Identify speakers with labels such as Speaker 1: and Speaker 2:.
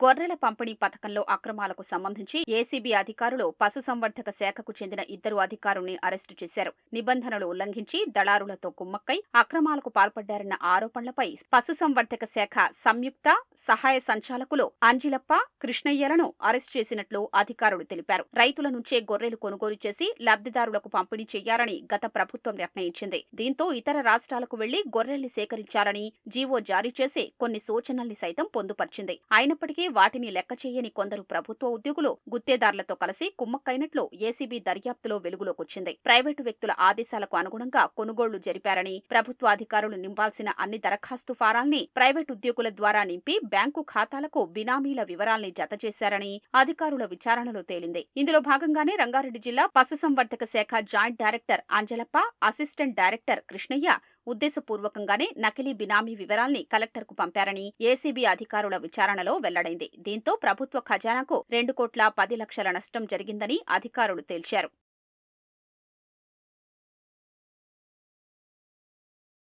Speaker 1: గొర్రెల పంపిణీ పథకంలో అక్రమాలకు సంబంధించి ఏసీబీ అధికారులు పశుసంవర్ధక శాఖకు చెందిన ఇద్దరు అధికారుల్ని అరెస్టు చేశారు. నిబంధనలు ఉల్లంఘించి దళారులతో కుమ్మక్కై అక్రమాలకు పాల్పడ్డారన్న ఆరోపణలపై పశుసంవర్ధక శాఖ సంయుక్త సహాయ సంచాలకులు అంజిలప్ప కృష్ణయ్యలను అరెస్టు చేసినట్లు అధికారులు తెలిపారు. రైతుల నుంచే గొర్రెలు కొనుగోలు చేసి లబ్ధిదారులకు పంపిణీ చేయాలని గత ప్రభుత్వం నిర్ణయించింది. దీంతో ఇతర రాష్ట్రాలకు వెళ్ళి గొర్రెల్ని సేకరించాలని జీవో జారీ చేసి కొన్ని సూచనల్ని సైతం పొందుపర్చింది. అయినప్పటికీ వాటిని లెక్క చేయని కొందరు ప్రభుత్వ ఉద్యోగులు గుత్తేదారులతో కలిసి కుమ్మక్కైనట్లు ఏసీబీ దర్యాప్తులో వెలుగులోకొచ్చింది. ప్రైవేటు వ్యక్తుల ఆదేశాలకు అనుగుణంగా కొనుగోళ్ళు జరిపారని ప్రభుత్వ అధికారులు నింపాల్సిన అన్ని దరఖాస్తు ఫారాల్ని ప్రైవేటు ఉద్యోగుల ద్వారా నింపి బ్యాంకు ఖాతాలకు బినామీల వివరాల్ని జత చేశారని అధికారుల విచారణలో తేలింది. ఇందులో భాగంగానే రంగారెడ్డి జిల్లా పశుసంవర్ధక శాఖ joint director Anjalappa assistant director Krishnaiah ఉద్దేశపూర్వకంగానే నకిలీ బినామీ వివరాల్ని కలెక్టర్కు పంపారని ఏసీబీ అధికారుల విచారణలో వెల్లడైంది. దీంతో ప్రభుత్వ ఖజానాకు రెండు కోట్ల పది లక్షల నష్టం జరిగిందని అధికారులు తేల్చారు.